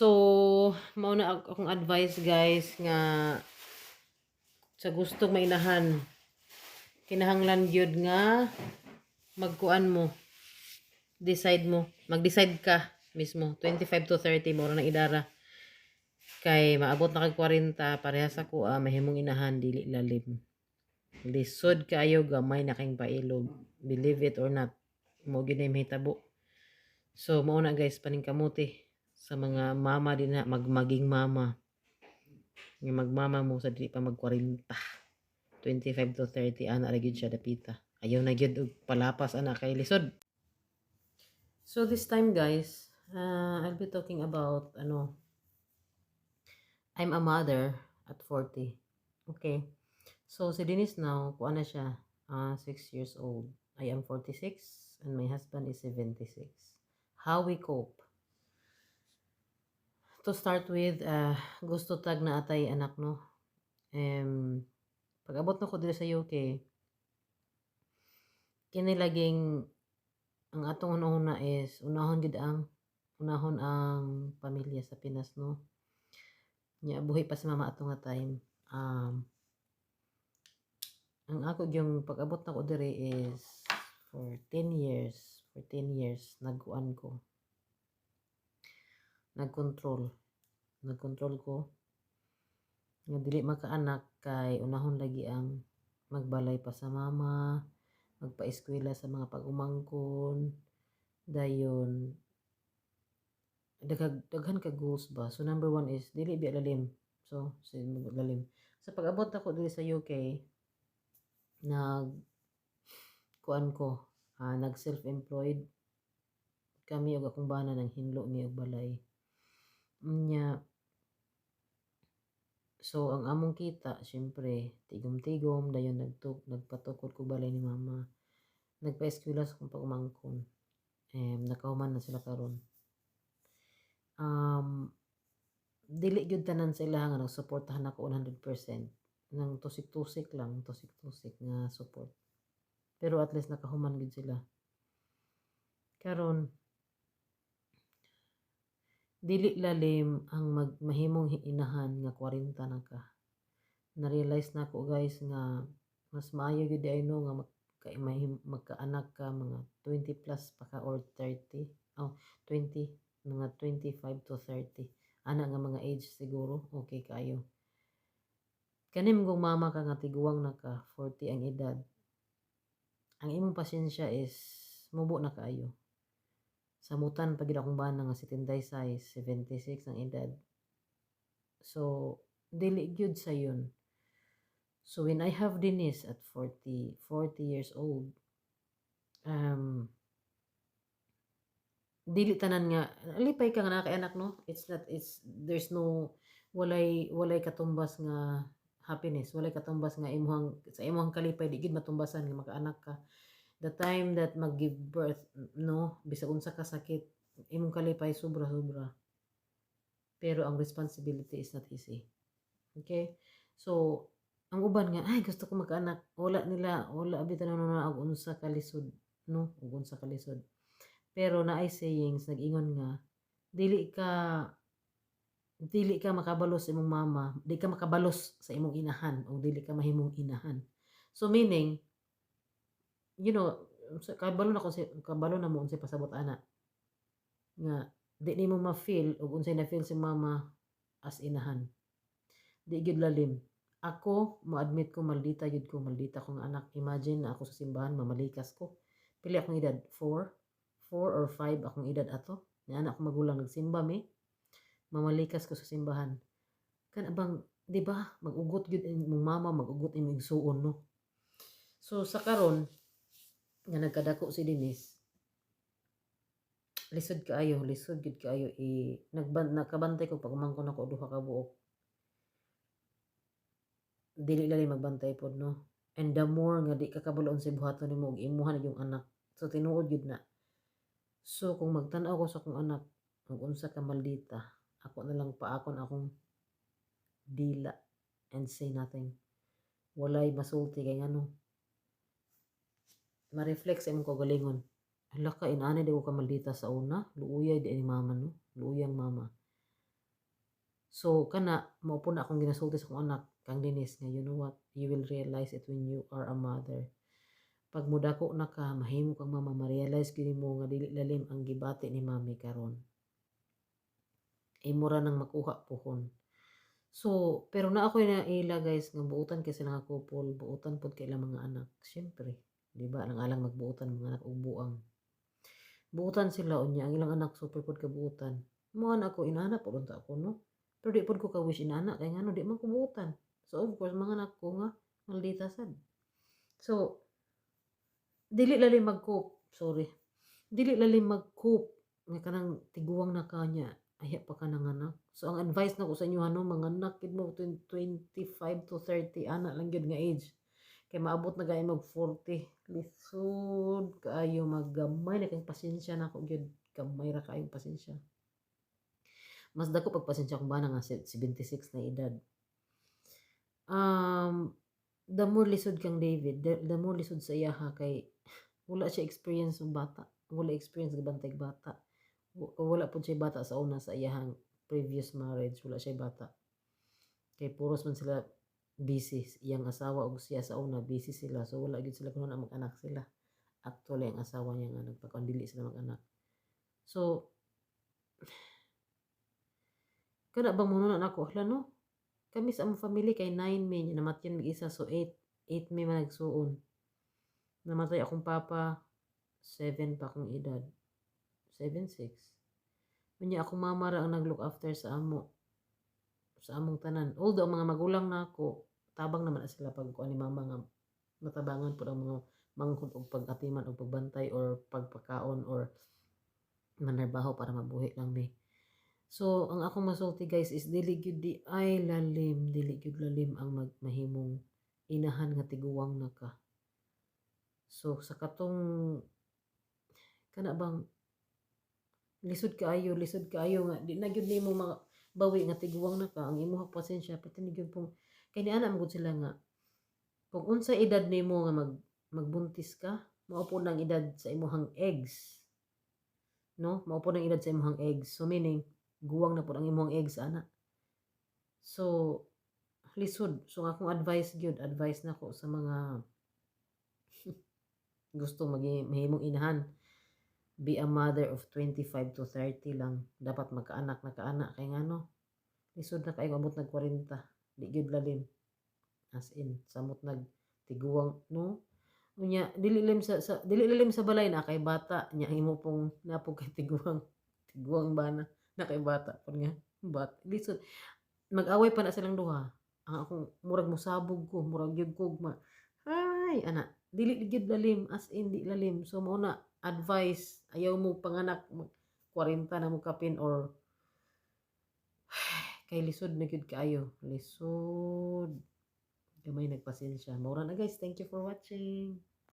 So, mauna ak- akong advice guys nga sa gustong mainahan kinahanglan gyud nga magkuan mo decide mo mag-decide ka mismo 25 to 30 mo na idara. Kay maabot na kag 40 parehas ako ah, mahimong inahan dili lalim lisod kaayo gamay na kayong pailog. Believe it or not mo gyud na mahitabo. So mao na guys paning kamuti sa mga mama din na magmaging mama. Nga magmama mo sa dili pa mag 40 25 to 30 ana ra siya dapita. Ayaw na gyud og palapas ana kay lisod. So this time guys uh, I'll be talking about ano I'm a mother at 40 okay? So si Denise now kuan na siya uh, 6 years old. I am 46 and my husband is 76 how we cope to start with uh, gusto tag na atay anak no? Um, pag abot na ko dito sa UK kini laging ang atong una is unahon gid ang unahon ang pamilya sa Pinas no? Nya buhi pa sa mama atong nga time. Um ang ako yung pag abot na ko dire is for 10 years for 10 years nagkuan ko nagkontrol nagkontrol ko. Nga dili makaanak kay unahon lagi ang magbalay pa sa mama magpa-eskwela sa mga pag-umangkon. Dayon daghag daghan ka goals ba? So number one is dili biya lalim. So lalim. Sa pag-abot ako dili sa UK nag kuan ko ah, nag self-employed kami og akong bana ng hinlo ni og balay nya So, ang among kita, syempre, tigom-tigom, dayon nagtuk, nagpatukod ko balay ni mama. Nagpa-eskwela sa kong pagumangkon. Um, nakahuman na sila karon. Um, dili gyud tanan sila nga nagsuportahan ako 100%. Nang tusik-tusik lang, tusik-tusik nga support. Pero at least nakahuman gyud sila. Karon dili lalim ang mag mahimong inahan nga 40 na ka. Na-realize na ko guys nga mas maayo gyud ay no nga mahim, magkaanak ka mga 20 plus pa ka or 30. Oh, 20 mga 25 to 30. Ana nga mga age siguro okay kayo. Kanim kung mama ka nga tiguwang na ka 40 ang edad. Ang imong pasensya is mubo na kaayo samutan pag akong bana nga 76 76 ang edad. So dili gyud sa yun. So when I have Denise at 40 40 years old um dili tanan nga alipay ka nga nakaanak no? It's not it's there's no walay walay katumbas nga happiness walay katumbas nga imuhang sa imuhang kalipay di matumbasan nga makaanak ka the time that mag-give birth, no, bisag unsa ka sakit, imong kalipay sobra-sobra. Pero ang responsibility is not easy. Okay? So, ang uban nga, ay, gusto ko magkaanak. Wala nila, wala bitan na na og unsa ka lisod, no? Og unsa ka lisod. Pero na ay sayings, nag-ingon nga, dili ka dili ka makabalos sa imong mama, di ka makabalos sa imong inahan o dili ka mahimong inahan. So meaning, you know, kabalo na ko si kabalo na mo unsay pasabot ana. Nga di nimo ma-feel ug unsay na feel si mama as inahan. Di gyud lalim. Ako, mo-admit ko maldita gyud ko, maldita kong anak. Imagine na ako sa simbahan mamalikas ko. Pili akong edad 4, 4 or 5 akong edad ato. Ni anak ko magulang nagsimba mi. Mamalikas ko sa simbahan. Kan abang, di ba, magugot gyud imong mama, magugot imong igsuon no. So sa karon, nga nagkadako si Denise. Lisod kaayo lisod gid kaayo i nagban nakabantay ko pag umangkon ako duha ka buok. Dili lali magbantay pod no? And the more nga di ka kabulon sa buhaton nimo og imuhan yung anak. So tinuod gyud na. So kung magtan-aw ko sa akong anak ang unsa ka maldita ako na lang paakon akong dila and say nothing. Walay masulti kay ngano ma-reflect sa imong kagalingon. Hala ka, inani di ko ka maldita sa una. Luuyay di ni mama, no? Luuyang mama. So kana mao po na akong ginasulti sa akong anak kang dinis nga you know what you will realize it when you are a mother pag mudako na ka mahimo kang mama ma-realize gyud mo nga dili lalim ang gibati ni mami karon imo ra nang makuha pohon so pero na ako na ila guys nga buutan kay sila nga couple buutan pod kay mga anak syempre di ba? Alang magbuutan mga anak og buang. Buutan sila unya ang ilang anak super pod kabuutan mo anak ko inana pod unta ako no? Pero di pod ko ka wish inana kay ngano di man ko so of course mga anak ko nga maldita sad. So dili lalim mag-cope sorry. Dili lalim mag-cope nga kanang tiguwang na kanya aya pa ka nang anak. So ang advice na ko sa inyo ano mga anak mo 25 to 30 ana lang gyud nga age kay maabot na gay mag 40 lisod kaayo maggamay na kang pasensya na ko gyud gamay ra kaayong pasensya. Mas dako pag pasensya kung bana nga 76 na edad. Um the more lisod kang David the, the more lisod sa iya ha kay wala siya experience ng bata. Wala experience gabantay bata. Wa- wala po siya bata sa una sa iyahang previous marriage wala siya bata. Kay puros man sila busy iyang asawa ug siya sa una busy sila. So wala gyud sila kuno na mag-anak sila. Actually ang asawa niya nga nagpakaon dili sila mag-anak. So kana bang mo na ako? Hala no? Kami sa among family kay 9 men namatyan mig isa. So 8 8 may man nagsuon. Namatay akong papa 7 pa akong edad. 7 6 Unya akong mama ra ang nag-look after sa amo sa among tanan. Although mga magulang na ako, tabang naman na sila pag kuan ni mama nga matabangan po ang mga manghod og pag-atiman og pagbantay or pagpakaon or manarbaho para mabuhi lang mi. So, ang akong masulti guys is dili gyud di ay lalim, dili gyud lalim ang magmahimong inahan nga tiguwang na ka. So, sa katong kana bang lisod kaayo lisod kaayo nga di na gyud nimo bawi nga tiguwang na ka ang imong pasensya pati ni gyud pong kay ni ana magud sila nga kung unsa edad nimo nga mag magbuntis ka mao po nang edad sa imong eggs. No? Mao po nang edad sa imong eggs. So meaning guwang na po ang imong eggs ana. So lisod. So akong advice gyud advice nako sa mga gusto magi mahimong inahan. Be a mother of 25 to 30 lang. Dapat magkaanak na kaanak kay ngano lisod na kayo abot nag 40 di gyud lalim. As in samot nag tiguwang no? Unya dili lim sa, sa dili lim sa balay na kay bata nya imo pong napog kay tiguwang tiguwang bana na kay bata pud nga bat lisod. Mag-away pa na silang duha. Ang akong murag musabog ko murag gyud kugma ay ana. Dili gyud lalim as in di lalim. So mo na advice ayaw mo panganak 40 na mo kapin or kay lisod na gyud kaayo. Lisod. Gamay nagpasensya. Maura na guys. Thank you for watching